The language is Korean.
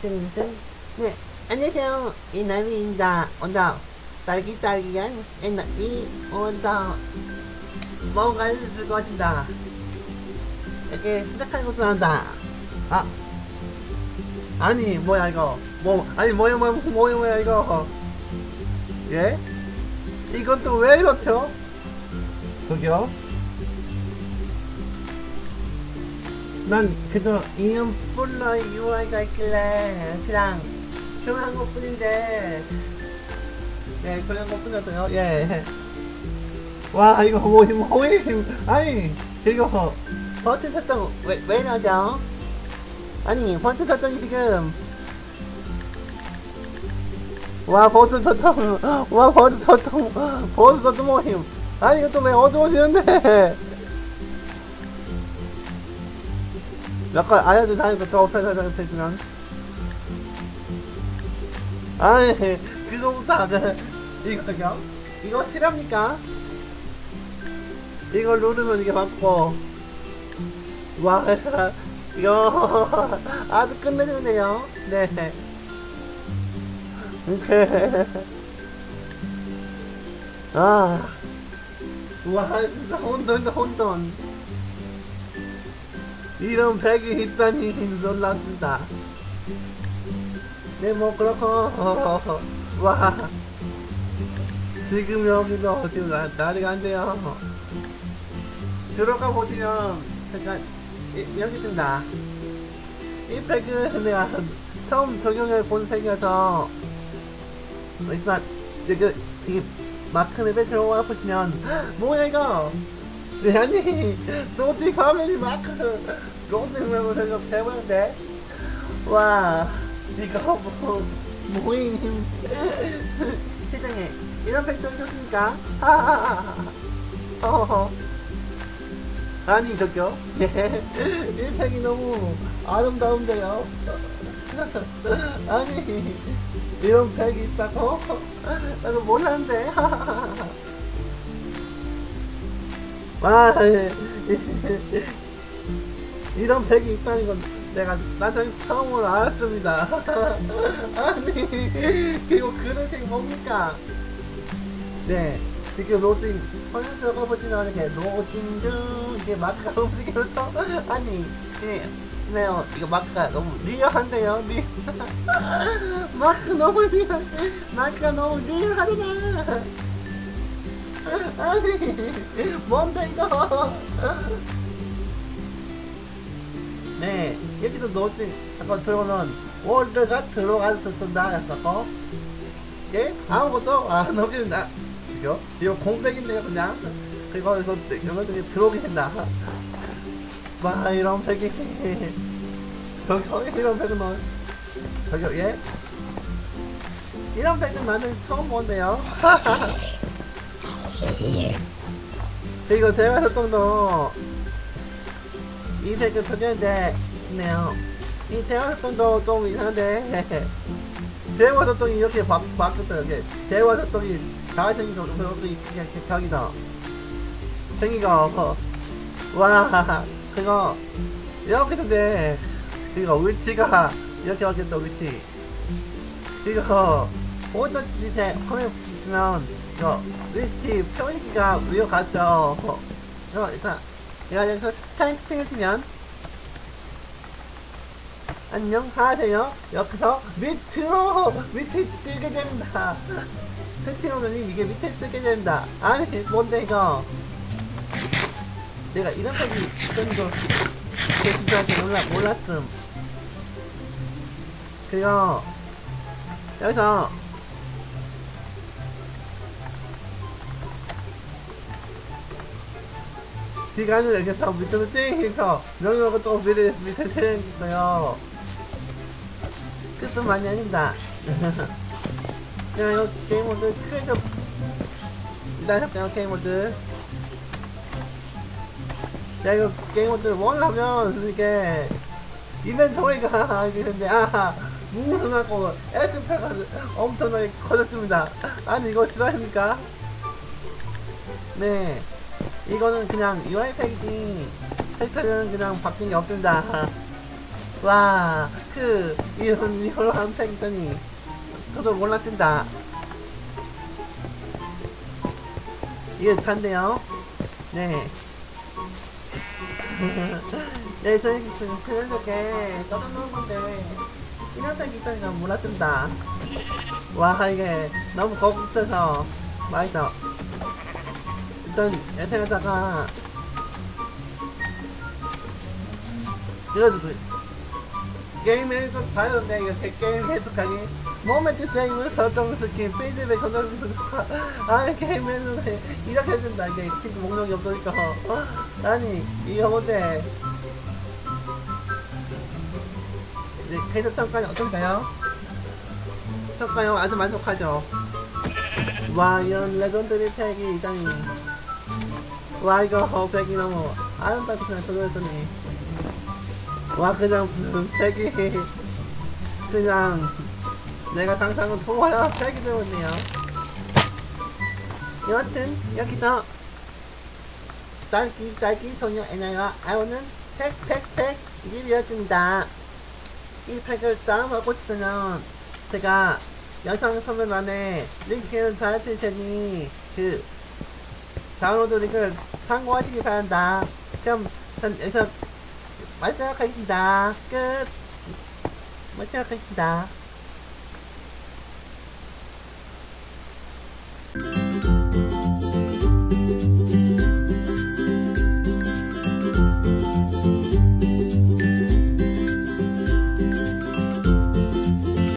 등등. 네, 안녕하세요. 이남입니다. 오늘 딸기딸기한 에너이 오늘 뭔가를 들고 왔습니다. 이렇게 시작하는 것을 한다. 아, 아니 뭐야 이거? 뭐 아니 뭐야 뭐야 뭐야 뭐야 이거? 예? 이건 또 왜 이렇죠? 저기요? 난 그저 이름 플러 UI가 있길래 그냥 조용한 것 뿐인데 네 조용한 것 뿐이었어요 예. 와 이거 뭐 뭐임 아니 이거 버튼 설정 왜, 왜 나죠? 아니 버튼 설정이 지금 와 버튼 설정 와 버튼 설정 버튼 설정 뭐임 아니 이거 또왜 어두워지는데 약간 아야들 다니까 더 편하다는 해주면 아니 안 해. 이거요? 이거 실합니까? 이걸 누르면 이게 맞고 와 이거 아주 끝내주네요 네 아 와, 진짜 혼돈, 혼돈. 이런 팩이 있다니 놀랍습니다. 네, 뭐, 그렇고, 어, 와. 지금 여기도 지금 나, 난리가 안 돼요. 들어가 보시면, 잠깐, 이, 여기 있습니다. 이 팩은 내가 처음 적용해 본 팩이어서, 이거, 이 마크맵에 들어와 보시면, 뭐야, 이거? 네, 아니, 노티 화면이 마크, 로드맵을 생각 해보는데, 와, 이거 뭐, 모임, 세상에, 이런 팩도 있었습니까? 하하하하. 아니, 저기요. 예, 이 팩이 너무 아름다운데요. 아니, 이런 팩이 있다고? 나도 몰랐는데. 와, 이런 팩이 있다는 건 내가 나중에 처음으로 알았습니다. 아니, 그리고 팩 뭡니까? 네, 지금 로딩, 화면 들어가보시면 이렇게 로딩 중, 이게 마크가 움직여서, 아니, 네, 네요, 이거 마크가 너무 리얼한데요, 리 마크 너무 리얼, 마크가 너무 리얼하잖아. 아니 뭔데 이거? 네 여기도 노트 아까 들어오는 월드가 들어가서 쓴다. 했었고 예? 아무것도 안 오긴다. 그죠? 이거 공백인데요 그냥? 그리고 여기서 여기서 들어오 와 이런 팩이 저기 이런 팩은 뭐 저기 예 이런 팩은 나는 처음 본데요 이거 대화소통도 이 색을 적용인데 네요 이 대화소통도 좀 이상한데 대화소통이 이렇게 바, 바뀌었어요 이게 대화소통이 다 생기고 그것도 이렇게 격이다 생기가 어, 와 그거 이렇게 된데 이거 위치가 이렇게 바뀌었다 위치. 이거 어떤 짓에 화면 보시면 이거 위치 표시가 위로 갔죠. 이거 일단 내가 여기서 스타팅을 치면 안녕하세요. 여기서 밑으로 밑에 뜨게 됩니다. 세팅하면 이게 밑에 뜨게 됩니다. 아니 뭔데 이거 내가 이런 적이 있던 거 진짜 몰라 몰랐음. 그리고 여기서 시간을 해서 밑으로 띵해서 명령하고 또 밑에 밑에 세행했어요. 끝뿐만이 아닙니다. 자 이거 게임 모드 크게 좀 일단 할게요 게임 모드 자 이거 게임 모드를 원 하면 이게 이벤토리가 되는데 아 무슨하고 S패가 엄청나게 커졌습니다. 아니 이거 실화입니까? 네, 이거는 그냥 UI 팩이지 캐릭터는 그냥 바뀐 게 없습니다. 와, 그 이런 이런 팩 있더니 저도 몰랐습니다. 이게 단데요. 네. 네, 저희 지금 저게 떠나는 건데 이런 팩 있다는 건 몰랐습니다. 와, 이게 너무 거북져서 맛있어. 일단 에테르다가 이거 게임 해석 봐야는데 이거 게- 게임 해석하기 모멘트 게임을 설정 스킨 피드백 전달 아 게임 해석해 이렇게 해준다 이게 친구 목록이 없으니까. 어? 아니 이거 뭔데 이제 해석 평가는 어떤가요? 평가요? 아주 만족하죠? 와 이런 레전드리 팩이 이장이 와 이거 팩이 너무 아름답게 그냥 들어했더니. 와 그냥 무슨 팩이 그냥 내가 상상은 좋아요 팩이 되었네요 여하튼 여기서 딸기 딸기 소녀 애나와 아오는 팩팩팩 이집이었습니다 이 팩을 다운하고 싶으면 제가 영상 소개란에 링크를 달아드릴 테니 그 다운로드 링크를 참고하시기 바란다. 그럼 전 여기서 마치도록 하겠습니다. 끝. 마치도록 하겠습니다.